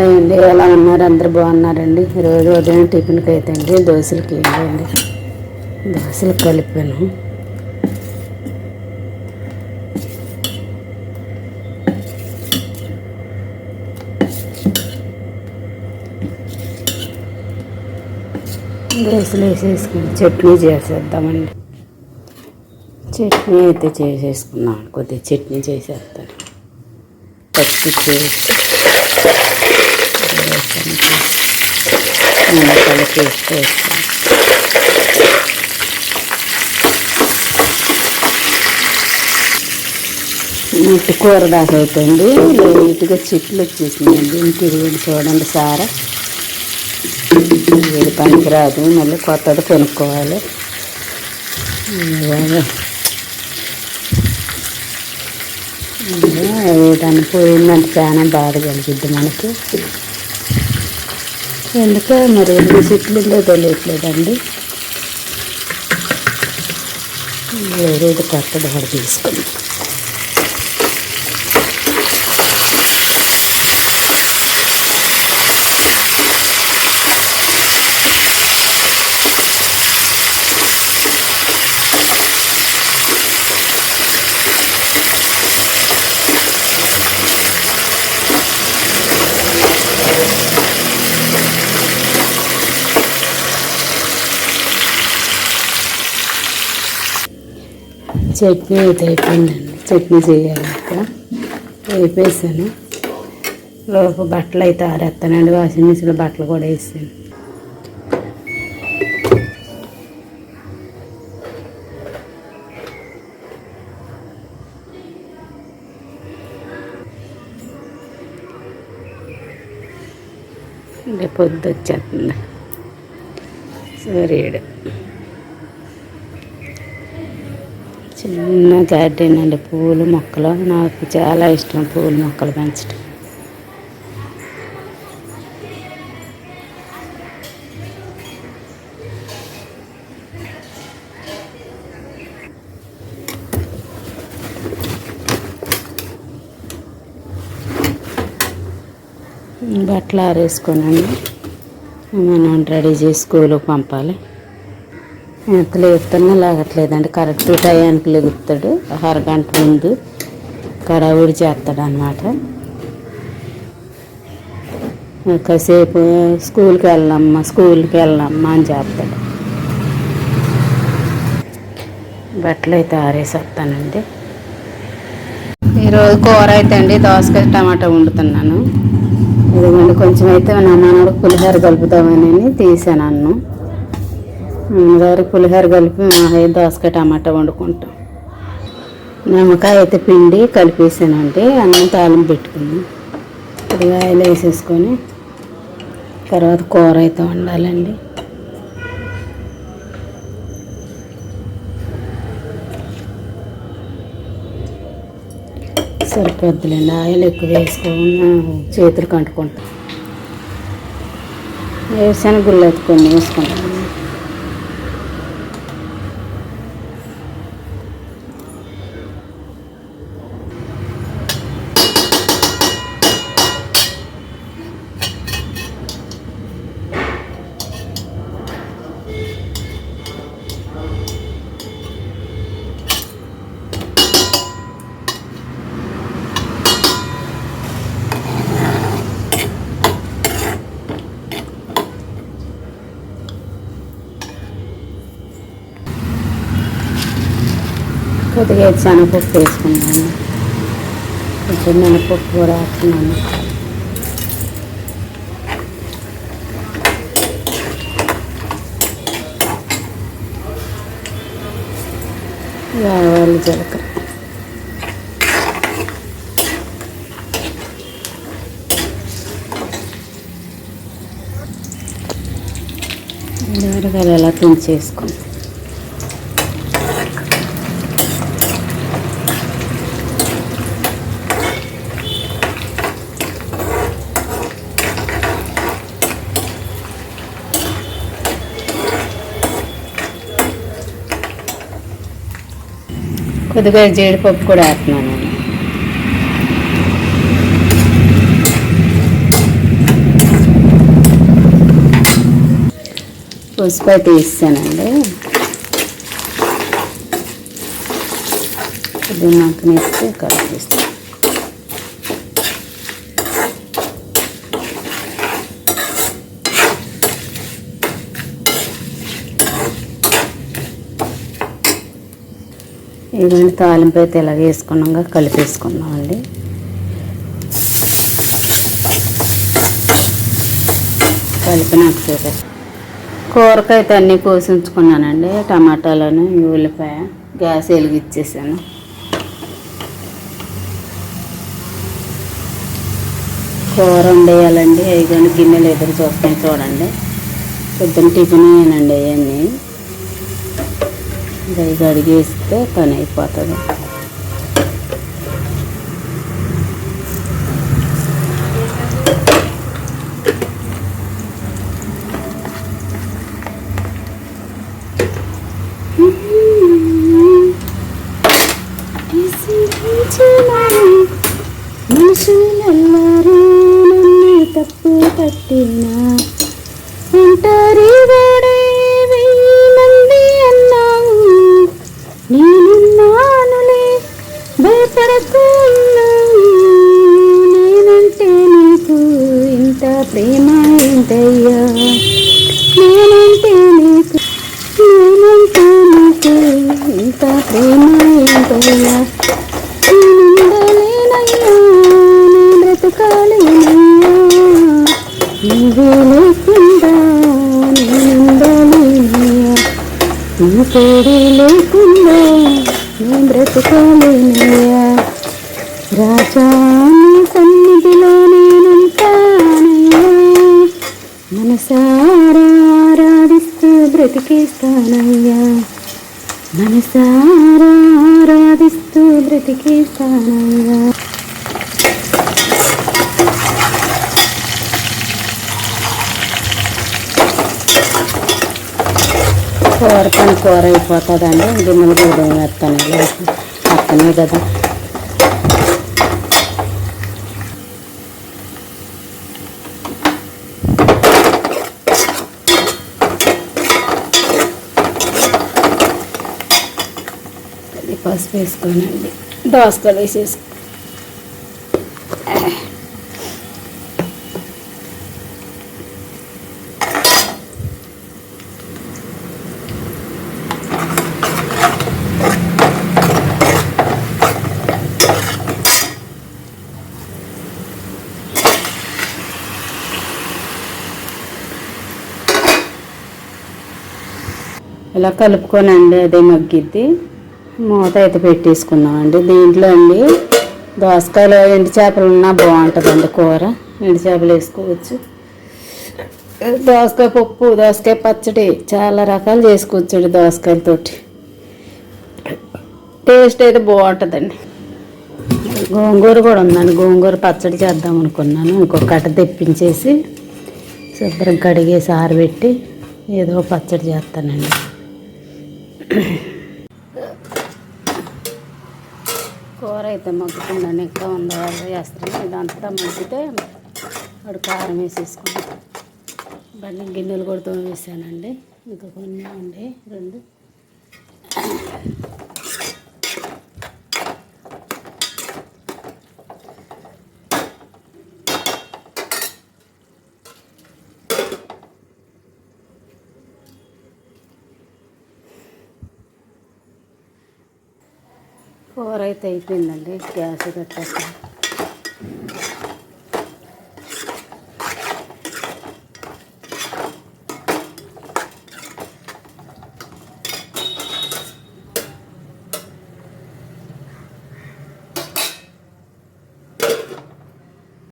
Hi అండి ఎలా ఉన్నారు? అందరు బాగున్నారండి? ఈరోజు ఉదయం టిఫిన్కి అయితే అండి దోశలకి వెళ్ళండి దోశలు కలిపాను. దోశలు వేసేసుకుని చట్నీ చేసేద్దామండి. చట్నీ అయితే చేసేసుకున్నాను. కొద్దిగా చట్నీ చేసేస్తాను. పచ్చి చేసి నిమ్మకాయలు పేస్ట్ వేస్తాను నీటి కూర దాకా అవుతుంది నీట్గా చెట్లు వచ్చేసిందండి ఇంక చూడండి సారా. ఇది పనికిరాదు. మళ్ళీ కొత్తది కొనుక్కోవాలి. ఇలాగా దాన్ని పోయిందంటే చాలా బాధ కలిగిద్ది మనకి. ఎందుకో మరి ఎన్ని సిట్లుందో తెలియట్లేదండి. వేరేది కొత్తది కూడా తీసుకుంది. చట్నీ అయితే అయిపోయిందండి చట్నీ చేయాలి ఇంకా. వేపేసాను లోపు బట్టలు అయితే ఆరేస్తానండి వాషింగ్ మిషన్లో బట్టలు కూడా వేసాను. పొద్దు వచ్చేస్తుంది. సరేడు చిన్న గార్డెన్ అండి. పూలు మొక్కలు. నాకు చాలా ఇష్టం పూల మొక్కలు పెంచడం బట్టలు ఆరేసుకోనండి మనం రెడీ చేసి స్కూల్కి పంపాలి. ఎంత లేపుతున్నా లాగట్లేదండి. కరెక్ట్ టయానికి లెగుతాడు. అరగంట ముందు కడావుడి చేస్తాడు అనమాట కాసేపు స్కూల్కి వెళ్ళమ్మా స్కూల్కి వెళ్ళమ్మా అని చేస్తాడు. బట్టలు అయితే ఆరేసేస్తానండి. ఈరోజు కూర అయితే అండి దోసకాయ టమాటా వండుతున్నాను. ఇదిగోండి కొంచెం అయితే నా మనోడు పులిహోర కలుపుతామని తీసాను అన్నం. అమ్మగారు పులిహోర కలిపి మా అయ్య దోసకాయ టమాటా వండుకుంటాం. నిమ్మకాయ అయితే పిండి కలిపేసానండి అన్నం తాళం పెట్టుకున్నాం. కొద్దిగా ఆయిల్ వేసేసుకొని తర్వాత కూర అయితే వండాలండి. సరిపోద్దులేండి ఆయిల్ ఎక్కువ వేసుకొని చేతులు కంటుకుంటాం. వేరుశనగ గుళ్ళు అయితే కొన్ని వేసుకుంటాం. కొద్దిగా శనగపప్పు వేసుకున్నాను. కొంచెం మినపప్పు కూడా వేస్తున్నాను. ఆవాలు జీలకర్ర. ఎరగాయలు ఎలా తుంచేసుకోండి కొద్దిగా జీడిపప్పు కూడా వేస్తున్నాను. నేను పసుపు అయితే నాకు నేస్తే కలిపిస్తాను ఇదండి తాలింపు అయితే ఇలాగ వేసుకున్నాక కలిపేసుకున్నామండి కలిపినాక చూపే కూరకైతే అన్నీ కోసించుకున్నానండి టమాటాలను ఉల్లిపాయ గ్యాస్ వెలిగిచ్చేసాను. కూర వండేయాలండి అవి కానీ గిన్నెలు ఎదురు చూస్తాయి చూడండి. పొద్దున్న టిఫిన్ అయ్యానండి అవన్నీ ఇది అడిగేస్తే పని అయిపోతుంది మనుషులెల్లరూ నన్ను తప్పు పట్టినా ఒంటరి ప్రేమ ఏంటయ్యా నేనంటే నీకు నేనంటే నీకు ఇంత ప్రేమ ఏంటయ్యా నేనుండలేనయ్యా నీ బ్రతకాలేనయ్యా. నువ్వే లేకుండా నేనుండలేనయ్యా. నీ తోడే లేకుండా నేను బ్రతకాలేనయ్యా. రాజా మనసారాధిస్తూ బ్రతికేస్తానయ్యా మనసారాధిస్తూ బ్రతికేస్తానయ్యా కూర పని కూర అయిపోతుందండి. ఇది గూడెం వేస్తాను. అక్కనే కదా. పసుపు వేసుకోనండి. దోసకాయలు వేసేసుకో ఇలా కలుపుకోనండి అదే మగ్గిద్ది. మూత అయితే పెట్టేసుకున్నామండి. దీంట్లో అండి దోసకాయలు ఎండు చేపలు ఉన్నా బాగుంటుందండి కూర. ఎండు చేపలు వేసుకోవచ్చు. దోసకాయ పప్పు దోసకాయ పచ్చడి చాలా రకాలు చేసుకోవచ్చండి దోసకాయలతోటి టేస్ట్ అయితే బాగుంటుందండి. గోంగూర కూడా ఉందండి. గోంగూర పచ్చడి చేద్దాం అనుకున్నాను. ఇంకొక కట్ట తెప్పించేసి శుభ్రం కడిగేసి ఆరబెట్టి ఏదో పచ్చడి చేస్తానండి. కూర అయితే మగ్గుతుందండి ఇంకా వాళ్ళు వేస్తాను ఇదంతా మగ్గితే వాడు కారం వేసేసుకుంటాం బండి గిన్నెలు కూడా తోమేసానండి ఇంకా కొన్ని ఉండి రెండు. కూర అయితే అయిపోయిందండి. గ్యాస్ కట్టేస్తాను